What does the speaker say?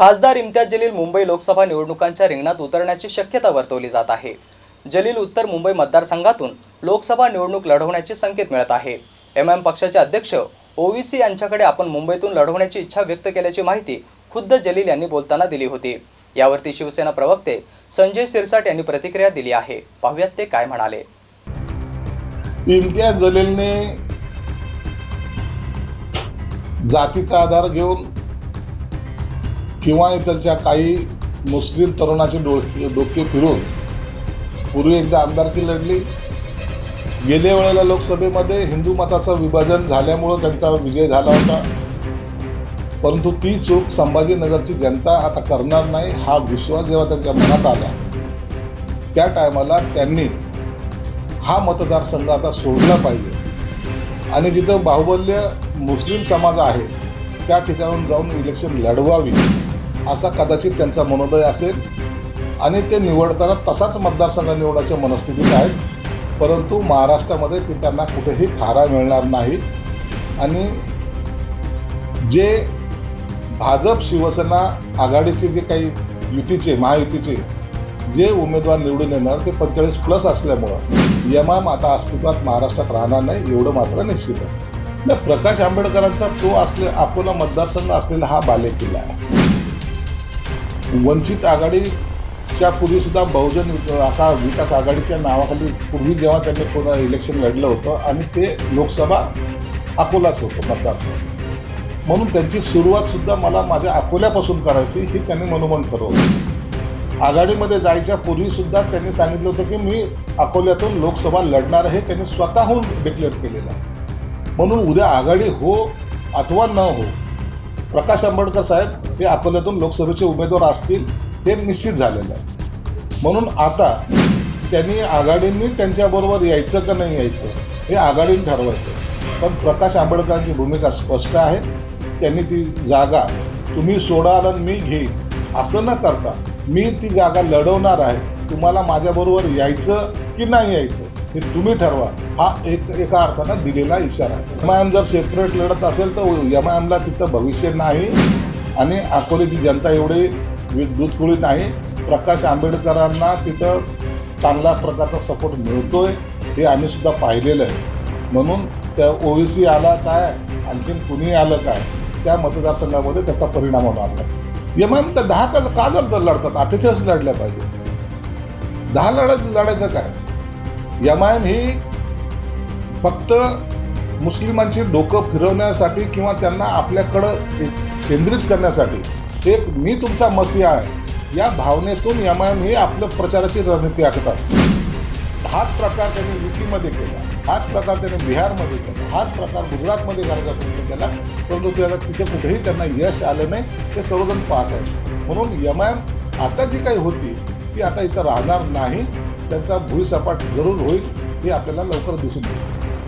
खासदार इम्तियाज जलील मुंबई लोकसभा निवडणुकांच्या रिंगणात उतरण्याची शक्यता वर्तवली जात आहे. जलील उत्तर मुंबई मतदारसंघातून लोकसभा निवडणूक लढवण्याचे संकेत मिळत आहे. एम एम पक्षाचे अध्यक्ष ओवीसी यांच्याकडे आपण मुंबईतून लढवण्याची इच्छा व्यक्त केल्याची माहिती खुद्द जलील यांनी बोलताना दिली होती. यावरती शिवसेना प्रवक्ते संजय सिरसाट यांनी प्रतिक्रिया दिली आहे. पाहुयात ते काय म्हणाले. इम्तियाज जलीलने जातीचा आधार घेऊन किंवा इतरच्या काही मुस्लिम तरुणाचे डोके डोके फिरून पूर्वी एकदा आमदारकी लढली. गेल्या वेळेला लोकसभेमध्ये हिंदू मताचं विभाजन झाल्यामुळं त्यांचा विजय झाला होता. परंतु ती चूक संभाजीनगरची जनता आता करणार नाही हा विश्वास जेव्हा त्यांच्या मनात आला त्या टायमाला त्यांनी हा मतदारसंघ आता सोडला पाहिजे. आणि जिथं बाहुबल्य मुस्लिम समाज आहे त्या ठिकाणून जाऊन इलेक्शन लढवावी. असा कदाचित त्यांचा मनोदय असेल. आणि ते निवडताना तसाच मतदारसंघ निवडायच्या मनस्थितीत आहेत परंतु महाराष्ट्रामध्ये ते त्यांना कुठेही थारा मिळणार नाही. आणि जे भाजप शिवसेना आघाडीचे जे काही युतीचे महायुतीचे जे उमेदवार निवडून येणार ते पंचेचाळीस प्लस असल्यामुळं यमाम आता अस्तित्वात महाराष्ट्रात राहणार नाही एवढं मात्र निश्चित आहे. न प्रकाश आंबेडकरांचा तो असले अकोला मतदारसंघ असलेला हा बालेकिल्ला आहे. वंचित आघाडीच्या पूर्वी सुद्धा बहुजन आता विकास आघाडीच्या नावाखाली पूर्वी जेव्हा त्यांनी पुन्हा इलेक्शन लढलं होतं आणि ते लोकसभा अकोलाच होतं मतदारसंघ म्हणून त्यांची सुरुवात सुद्धा मला माझ्या अकोल्यापासून करायची ही त्यांनी मनोमन ठरवलं. आघाडीमध्ये जायच्या पूर्वी सुद्धा त्यांनी सांगितलं होतं की मी अकोल्यातून लोकसभा लढणार हे त्यांनी स्वतःहून डिक्लेअर केलेलं म्हणून उद्या आघाडी हो अथवा न हो प्रकाश आंबेडकर साहेब हे अकोल्यातून लोकसभेचे उमेदवार असतील हे निश्चित झालेलं आहे. म्हणून आता त्यांनी आघाडींनी त्यांच्याबरोबर यायचं का नाही यायचं हे आघाडीने ठरवायचं पण प्रकाश आंबेडकरांची भूमिका स्पष्ट आहे. त्यांनी ती जागा तुम्ही सोडाल आणि मी घेईन. असं न करता मी ती जागा लढवणार आहे. तुम्हाला माझ्याबरोबर यायचं की नाही यायचं हे तुम्ही ठरवा. हा एक एका अर्थानं दिलेला इशारा आहे. एम आय एम जर सेपरेट लढत असेल तर एम आय एमला तिथं भविष्य नाही आणि अकोल्याची जनता एवढी वि- नाही. प्रकाश आंबेडकरांना तिथं चांगल्या प्रकारचा सपोर्ट मिळतोय हे आम्ही सुद्धा पाहिलेलं आहे. म्हणून त्या ओबीसी आला काय आणखीन कुणी आलं काय त्या मतदारसंघामध्ये त्याचा परिणाम होणार नाही. एम आय एम तर दहा का का लढतात लढतात अठ्ठेचाळीस लढल्या पाहिजे दहा लढत लढायचं काय? एम ही फक्त मुस्लिमांची डोकं फिरवण्यासाठी किंवा त्यांना आपल्याकडं केंद्रित करण्यासाठी एक मी तुमचा मसीहा आहे. या भावनेतून एम ही आपलं प्रचाराची रणनीती आखत असते. हाच प्रकार त्यांनी युपीमध्ये केला. हाच प्रकार त्यांनी बिहारमध्ये केला. हाच प्रकार गुजरातमध्ये करायचा प्रयत्न केला. परंतु त्याला तिथे कुठेही त्यांना यश आलं नाही. ते सर्वजण पाहत आहेत. म्हणून एम आता जी काही होती ती आता इथं राहणार नाही त्यांचा भुईसपाट जरूर होईल हे आपल्याला लवकर दिसून येईल.